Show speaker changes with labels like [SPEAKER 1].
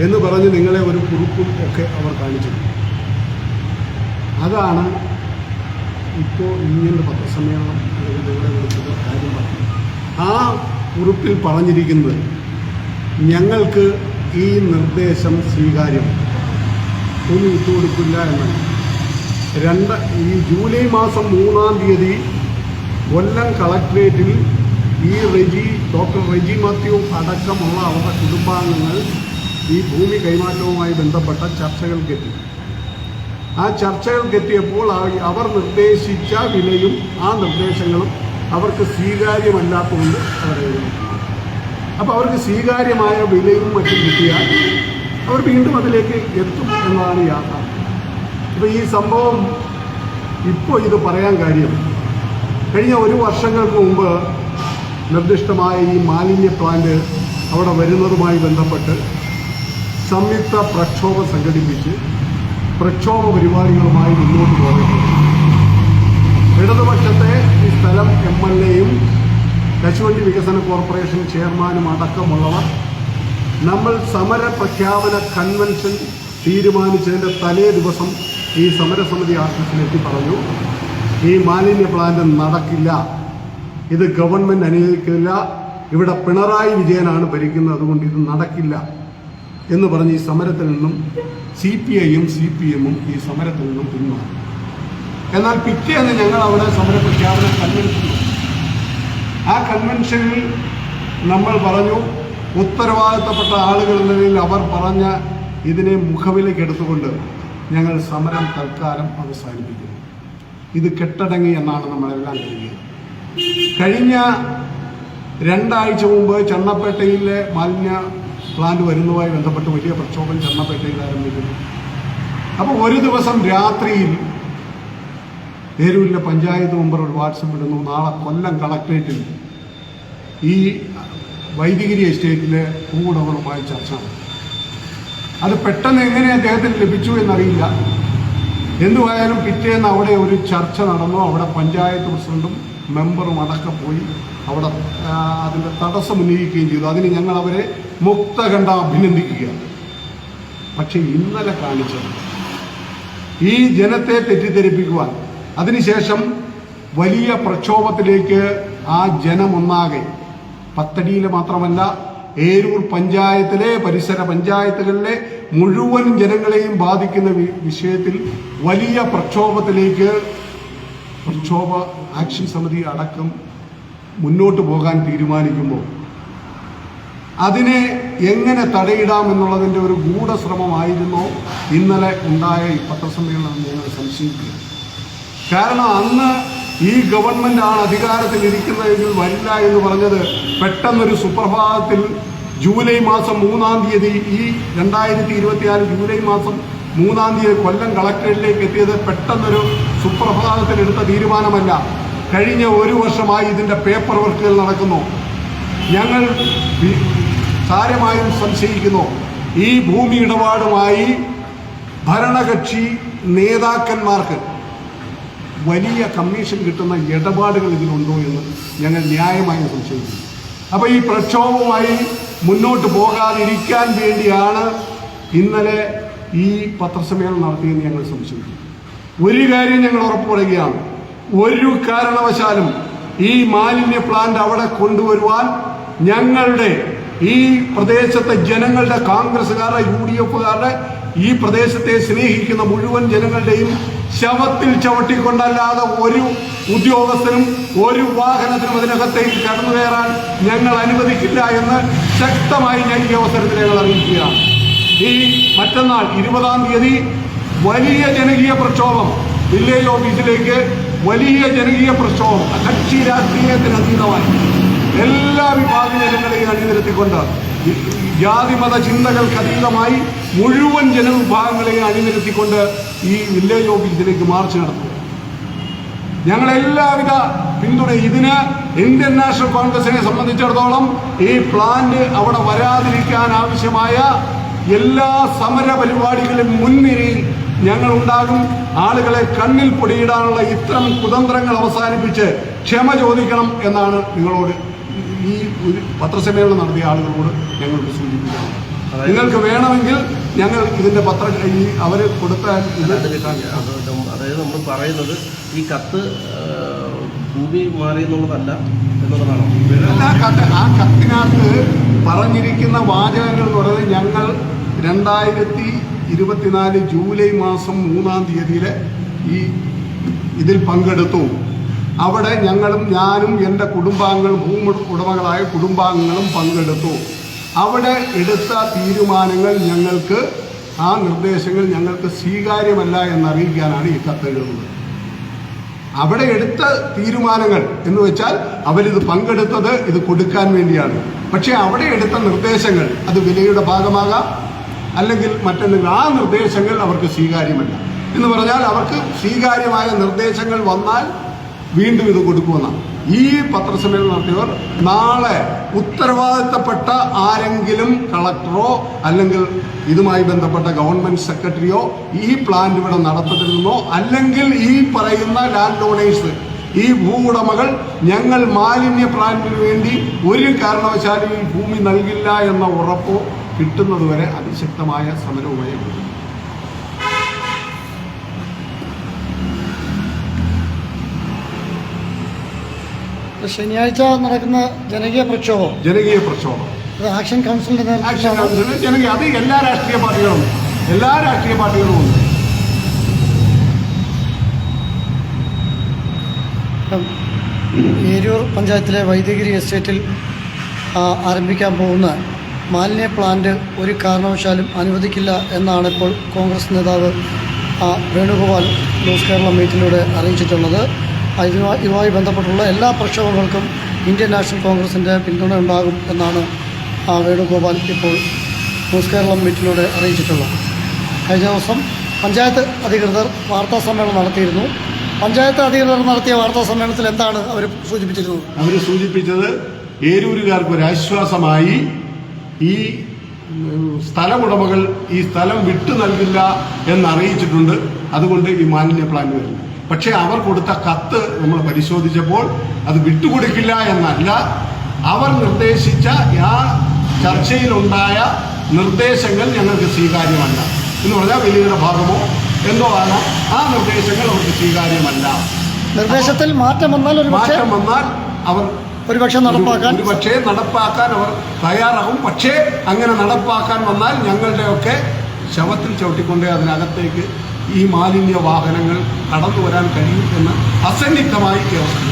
[SPEAKER 1] എന്ന് പറഞ്ഞ് നിങ്ങളെ ഒരു കുറിപ്പും ഒക്കെ അവർ കാണിച്ചു അതാണ് ഇപ്പോൾ ഇങ്ങനെ പത്രസമ്മേളനം വിളിച്ചത് കാര്യം പറഞ്ഞു ആ കുറിപ്പിൽ പറഞ്ഞിരിക്കുന്നത് ഞങ്ങൾക്ക് ഈ നിർദ്ദേശം സ്വീകാര്യം ഒന്നും ഇട്ടുകൊടുക്കില്ല എന്നാണ്. രണ്ട് ഈ ജൂലൈ മാസം മൂന്നാം തീയതി കൊല്ലം കളക്ട്രേറ്റിൽ ഈ റെജി ഡോക്ടർ റെജി മാത്യു അടക്കമുള്ള അവരുടെ കുടുംബാംഗങ്ങൾ ഈ ഭൂമി കൈമാറ്റവുമായി ബന്ധപ്പെട്ട ചർച്ചകൾക്കെത്തി ആ ചർച്ചകൾക്കെത്തിയപ്പോൾ അവർ നിർദ്ദേശിച്ച വിലയും ആ നിർദ്ദേശങ്ങളും അവർക്ക് സ്വീകാര്യമല്ലാത്തതുകൊണ്ട് അവരെ അപ്പോൾ അവർക്ക് സ്വീകാര്യമായ വിലയും മറ്റും കിട്ടിയാൽ അവർ വീണ്ടും അതിലേക്ക് എത്തും എന്നതാണ് യാഥാർത്ഥ്യം അപ്പോൾ ഈ സംഭവം ഇപ്പോൾ ഇത് പറയാൻ കാര്യം. കഴിഞ്ഞ ഒരു വർഷങ്ങൾക്ക് മുമ്പ് നിർദ്ദിഷ്ടമായ ഈ മാലിന്യ പ്ലാന്റ് അവിടെ വരുന്നതുമായി ബന്ധപ്പെട്ട് സംയുക്ത പ്രക്ഷോഭം സംഘടിപ്പിച്ച് പ്രക്ഷോഭ പരിപാടികളുമായി മുന്നോട്ട് പോകുന്നത് ഇടതുപക്ഷത്തെ ഈ സ്ഥലം എം എൽ എയും കശുവണ്ടി വികസന കോർപ്പറേഷൻ ചെയർമാനും അടക്കമുള്ളവർ നമ്മൾ സമര പ്രഖ്യാപന കൺവെൻഷൻ തീരുമാനിച്ചതിന്റെ തലേ ദിവസം ഈ സമരസമിതി ഓഫീസിലെത്തി പറഞ്ഞു ഈ മാലിന്യ പ്ലാന്റ് നടക്കില്ല. ഇത് ഗവൺമെന്റ് അനുവദിക്കില്ല. ഇവിടെ പിണറായി വിജയനാണ് ഭരിക്കുന്നത് അതുകൊണ്ട് ഇത് നടക്കില്ല. എന്ന് പറഞ്ഞ് ഈ സമരത്തിൽ നിന്നും സി പി ഐയും സി പി എമ്മും ഈ സമരത്തിൽ നിന്നും പിന്മാറി. എന്നാൽ പിറ്റേന്ന് ഞങ്ങൾ അവിടെ സമര പ്രഖ്യാപന കൺവെൻഷൻ ആ കൺവെൻഷനിൽ നമ്മൾ പറഞ്ഞു ഉത്തരവാദിത്തപ്പെട്ട ആളുകൾ അവർ പറഞ്ഞ ഇതിനെ മുഖവിലേക്ക് എടുത്തുകൊണ്ട് ഞങ്ങൾ സമരം തൽക്കാലം അവസാനിപ്പിക്കുന്നു. ഇത് കെട്ടടങ്ങി എന്നാണ് നമ്മളെല്ലാം കരുതിയത്. കഴിഞ്ഞ രണ്ടാഴ്ച മുമ്പ് ചണ്ണപ്പേട്ടയിലെ മാലിന്യ പ്ലാന്റ് വരുന്നതുമായി ബന്ധപ്പെട്ട് വലിയ പ്രക്ഷോഭം ചെന്നപ്പെട്ടയിൽ ആരംഭിക്കുന്നു അപ്പോൾ ഒരു ദിവസം രാത്രിയിൽ പേരൂരിലെ പഞ്ചായത്ത് മെമ്പർ ഒരു വാട്സപ്പ് ഇടുന്നു നാളെ കൊല്ലം കളക്ട്രേറ്റിൽ ഈ വൈദികരി എസ്റ്റേറ്റിലെ ഭൂവുടമകളുമായി ചർച്ച. അത് പെട്ടെന്ന് എങ്ങനെ അദ്ദേഹത്തിന് ലഭിച്ചു എന്നറിയില്ല. എന്തുവായാലും പിറ്റേന്ന് അവിടെ ഒരു ചർച്ച നടന്നു അവിടെ പഞ്ചായത്ത് പ്രസിഡന്റും മെമ്പറും അടക്കം പോയി. അവിടെ അതിന്റെ തടസ്സം ഉന്നയിക്കുകയും ചെയ്തു. അതിന് ഞങ്ങൾ അവരെ മുക്തകണ്ഠ അഭിനന്ദിക്കുകയാണ്. പക്ഷേ ഇന്നലെ കാണിച്ചത് ഈ ജനത്തെ തെറ്റിദ്ധരിപ്പിക്കുവാൻ അതിനുശേഷം വലിയ പ്രക്ഷോഭത്തിലേക്ക് ആ ജനമൊന്നാകെ പത്തടിയിൽ മാത്രമല്ല ഏരൂർ പഞ്ചായത്തിലെ പരിസര പഞ്ചായത്തുകളിലെ മുഴുവൻ ജനങ്ങളെയും ബാധിക്കുന്ന വിഷയത്തിൽ വലിയ പ്രക്ഷോഭത്തിലേക്ക് പ്രക്ഷോഭ ആക്ഷൻ സമിതി അടക്കം മുന്നോട്ട് പോകാൻ തീരുമാനിക്കുമ്പോൾ അതിനെ എങ്ങനെ തടയിടാം എന്നുള്ളതിന്റെ ഒരു ഗൂഢശ്രമമായിരുന്നോ ഇന്നലെ ഉണ്ടായ ഈ പത്രസമ്മേളനം ഞങ്ങൾ സംശയിക്കുക. കാരണം അന്ന് ഈ ഗവൺമെന്റ് ആണ് അധികാരത്തിൽ ഇരിക്കുന്നതെങ്കിൽ വരില്ല എന്ന് പറഞ്ഞത് പെട്ടെന്നൊരു സുപ്രഭാതത്തിൽ ജൂലൈ മാസം മൂന്നാം തീയതി ഈ രണ്ടായിരത്തി ഇരുപത്തിയാറ് ജൂലൈ മാസം മൂന്നാം തീയതി കൊല്ലം കളക്ടറേറ്റിലേക്ക് എത്തിയത് പെട്ടെന്നൊരു സുപ്രഭാതത്തിൽ എടുത്ത തീരുമാനമല്ല. കഴിഞ്ഞ ഒരു വർഷമായി ഇതിന്റെ പേപ്പർ വർക്കുകൾ നടക്കുന്നു. ഞങ്ങൾ സാരമായും സംശയിക്കുന്നു. ഈ ഭൂമി ഇടപാടുമായി ഭരണകക്ഷി നേതാക്കന്മാർക്ക് വലിയ കമ്മീഷൻ കിട്ടുന്ന ഇടപാടുകൾ ഇതിലുണ്ടോ എന്ന് ഞങ്ങൾ ന്യായമായും സംശയിക്കുന്നു. അപ്പോൾ ഈ പ്രക്ഷോഭവുമായി മുന്നോട്ട് പോകാതിരിക്കാൻ വേണ്ടിയാണ് ഇന്നലെ ഈ പത്രസമ്മേളനം നടത്തിയെന്ന് ഞങ്ങൾ സംശയിക്കുന്നു. ഒരു കാര്യം ഞങ്ങൾ ഉറപ്പു പറയുകയാണ്. ഒരു കാരണവശാലും ഈ മാലിന്യ പ്ലാന്റ് അവിടെ കൊണ്ടുവരുവാൻ ഞങ്ങളുടെ ഈ പ്രദേശത്തെ ജനങ്ങളുടെ കോൺഗ്രസ്സുകാരുടെ യു ഡി എഫുകാരുടെ ഈ പ്രദേശത്തെ സ്നേഹിക്കുന്ന മുഴുവൻ ജനങ്ങളുടെയും ശവത്തിൽ ചവിട്ടിക്കൊണ്ടല്ലാതെ ഒരു ഉദ്യോഗസ്ഥനും ഒരു വാഹനത്തിനും അതിനകത്തേക്ക് കടന്നു കയറാൻ ഞങ്ങൾ അനുവദിക്കില്ല എന്ന് ശക്തമായി ഞാൻ ഈ അവസരത്തിൽ ഞങ്ങൾ അറിയിക്കുകയാണ്. ഈ മറ്റന്നാൾ ഇരുപതാം തീയതി വലിയ ജനകീയ പ്രക്ഷോഭം വില്ലേജ് ഓഫീസിലേക്ക് വലിയ ജനകീയ പ്രക്ഷോഭം കക്ഷി രാഷ്ട്രീയത്തിന് അതീതമായി. എല്ലാ വിഭാഗ ജനങ്ങളെയും അണിനിരത്തിക്കൊണ്ട് ജാതിമത ചിന്തകൾക്ക് അതീതമായി മുഴുവൻ ജനവിഭാഗങ്ങളെയും അണിനിരത്തിക്കൊണ്ട് ഈ വില്ലേജ് ഓഫീസിലേക്ക് മാർച്ച് നടത്തുക ഞങ്ങൾ എല്ലാവിധ പിന്തുണ ഇതിന് ഇന്ത്യൻ നാഷണൽ കോൺഗ്രസിനെ സംബന്ധിച്ചിടത്തോളം ഈ പ്ലാന്റ് അവിടെ വരാതിരിക്കാൻ ആവശ്യമായ എല്ലാ സമര പരിപാടികളും മുൻനിരയിൽ ഞങ്ങൾ ഉണ്ടാകും ആളുകളെ കണ്ണിൽ പൊടിയിടാനുള്ള ഇത്തരം കുതന്ത്രങ്ങൾ അവസാനിപ്പിച്ച് ക്ഷമ ചോദിക്കണം എന്നാണ് നിങ്ങളോട് ഈ ഒരു പത്രസമ്മേളനം നടത്തിയ ആളുകളോട് ഞങ്ങൾക്ക് സൂചിപ്പിക്കുന്നത്. നിങ്ങൾക്ക് വേണമെങ്കിൽ ഞങ്ങൾ ഇതിന്റെ പത്ര ഈ അവർ കൊടുത്ത
[SPEAKER 2] അതായത് നമ്മൾ പറയുന്നത് ഈ കത്ത് ഭൂമി മാറി എന്നുള്ളതല്ല എന്നുള്ളതാണോ?
[SPEAKER 1] ആ കത്ത് ആ കത്തിനകത്ത് പറഞ്ഞിരിക്കുന്ന വാചകങ്ങൾ എന്ന് പറയുന്നത് ഞങ്ങൾ രണ്ടായിരത്തി ഇരുപത്തിനാല് ജൂലൈ മാസം മൂന്നാം തീയതിയിൽ ഈ ഇതിൽ പങ്കെടുത്തു. അവിടെ ഞങ്ങളും ഞാനും എന്റെ കുടുംബാംഗങ്ങളും ഭൂമി ഉടമകളായ കുടുംബാംഗങ്ങളും പങ്കെടുത്തു. അവിടെ എടുത്ത തീരുമാനങ്ങൾ ഞങ്ങൾക്ക് ആ നിർദ്ദേശങ്ങൾ ഞങ്ങൾക്ക് സ്വീകാര്യമല്ല എന്നറിയിക്കാനാണ് ഈ കത്തെഴുതുന്നത്. അവിടെ എടുത്ത തീരുമാനങ്ങൾ എന്ന് വെച്ചാൽ അവരിത് പങ്കെടുത്തത് ഇത് കൊടുക്കാൻ വേണ്ടിയാണ്. പക്ഷേ അവിടെ എടുത്ത നിർദ്ദേശങ്ങൾ അത് വിലയുടെ ഭാഗമാകാം അല്ലെങ്കിൽ മറ്റെന്തെങ്കിലും ആ നിർദ്ദേശങ്ങൾ അവർക്ക് സ്വീകാര്യമല്ല. എന്ന് പറഞ്ഞാൽ അവർക്ക് സ്വീകാര്യമായ നിർദ്ദേശങ്ങൾ വന്നാൽ വീണ്ടും ഇത് കൊടുക്കുമെന്നാണ്. ഈ പത്രസമ്മേളനം നടത്തിയവർ നാളെ ഉത്തരവാദിത്തപ്പെട്ട ആരെങ്കിലും കളക്ടറോ അല്ലെങ്കിൽ ഇതുമായി ബന്ധപ്പെട്ട ഗവൺമെന്റ് സെക്രട്ടറിയോ ഈ പ്ലാന്റ് ഇവിടെ നടത്തരുതെന്നോ അല്ലെങ്കിൽ ഈ പറയുന്ന ലാൻഡ് ഓണേഴ്സ് ഈ ഭൂവുടമകൾ ഞങ്ങൾ മാലിന്യ പ്ലാന്റിന് വേണ്ടി ഒരു കാരണവശാലും ഈ ഭൂമി നൽകില്ല എന്ന ഉറപ്പോ കിട്ടുന്നതുവരെ അതിശക്തമായ സമരവുമായി.
[SPEAKER 3] ശനിയാഴ്ച നടക്കുന്ന ജനകീയ പ്രക്ഷോഭം.
[SPEAKER 1] ജനകീയ പ്രക്ഷോഭം.
[SPEAKER 3] ആക്ഷൻ കൗൺസിലിന്റെ
[SPEAKER 1] ആക്ഷൻ ജനകീയ അത് എല്ലാ രാഷ്ട്രീയ പാർട്ടികളും എല്ലാ രാഷ്ട്രീയ പാർട്ടികളും ഉണ്ട്.
[SPEAKER 3] ഏരൂർ പഞ്ചായത്തിലെ വൈദ്യഗിരി എസ്റ്റേറ്റിൽ ആരംഭിക്കാൻ പോകുന്ന മാലിന്യ പ്ലാന്റ് ഒരു കാരണവശാലും അനുവദിക്കില്ല എന്നാണ് ഇപ്പോൾ കോൺഗ്രസ് നേതാവ് വേണുഗോപാൽ ന്യൂസ് കേരള മീറ്റിലൂടെ അറിയിച്ചിട്ടുള്ളത്. ഇതുമായി ബന്ധപ്പെട്ടുള്ള എല്ലാ പ്രക്ഷോഭങ്ങൾക്കും ഇന്ത്യൻ നാഷണൽ കോൺഗ്രസിന്റെ പിന്തുണ ഉണ്ടാകും എന്നാണ് വേണുഗോപാൽ ഇപ്പോൾ ന്യൂസ് കേരളം മീറ്റിലൂടെ അറിയിച്ചിട്ടുള്ളത്. കഴിഞ്ഞ ദിവസം പഞ്ചായത്ത് അധികൃതർ വാർത്താ സമ്മേളനം നടത്തിയിരുന്നു. പഞ്ചായത്ത് അധികൃതർ നടത്തിയ വാർത്താ സമ്മേളനത്തിൽ എന്താണ് അവർ സൂചിപ്പിച്ചിരുന്നത്?
[SPEAKER 1] അവർ സൂചിപ്പിച്ചത് ഏരൂരുകാർക്ക് ഒരു ആശ്വാസമായി ഈ സ്ഥലമുടമകൾ ഈ സ്ഥലം വിട്ടു നൽകില്ല എന്നറിയിച്ചിട്ടുണ്ട്. അതുകൊണ്ട് ഈ മാലിന്യ പ്ലാൻ വരുന്നു. പക്ഷേ അവർ കൊടുത്ത കത്ത് നമ്മൾ പരിശോധിച്ചപ്പോൾ അത് വിട്ടുകൊടുക്കില്ല എന്നല്ല. അവർ നിർദ്ദേശിച്ച ആ ചർച്ചയിലുണ്ടായ നിർദ്ദേശങ്ങൾ ഞങ്ങൾക്ക് സ്വീകാര്യമല്ല. എന്ന് പറഞ്ഞാൽ വലിയുടെ ഭാഗമോ എന്തോ ആണ്. ആ നിർദ്ദേശങ്ങൾ അവർക്ക് സ്വീകാര്യമല്ല.
[SPEAKER 3] നിർദ്ദേശത്തിൽ മാറ്റം വന്നാൽ
[SPEAKER 1] മാറ്റം വന്നാൽ അവർ
[SPEAKER 3] ഒരുപക്ഷെ നടപ്പാക്കാൻ
[SPEAKER 1] പക്ഷേ നടപ്പാക്കാൻ അവർ തയ്യാറാകും പക്ഷേ അങ്ങനെ നടപ്പാക്കാൻ വന്നാൽ ഞങ്ങളുടെയൊക്കെ ശവത്തിൽ ചവിട്ടിക്കൊണ്ട് അതിനകത്തേക്ക് ഈ മാലിന്യ വാഹനങ്ങൾ കടന്നു വരാൻ കഴിയും എന്ന് അസന്നിഗ്ധമായി വ്യവസ്ഥ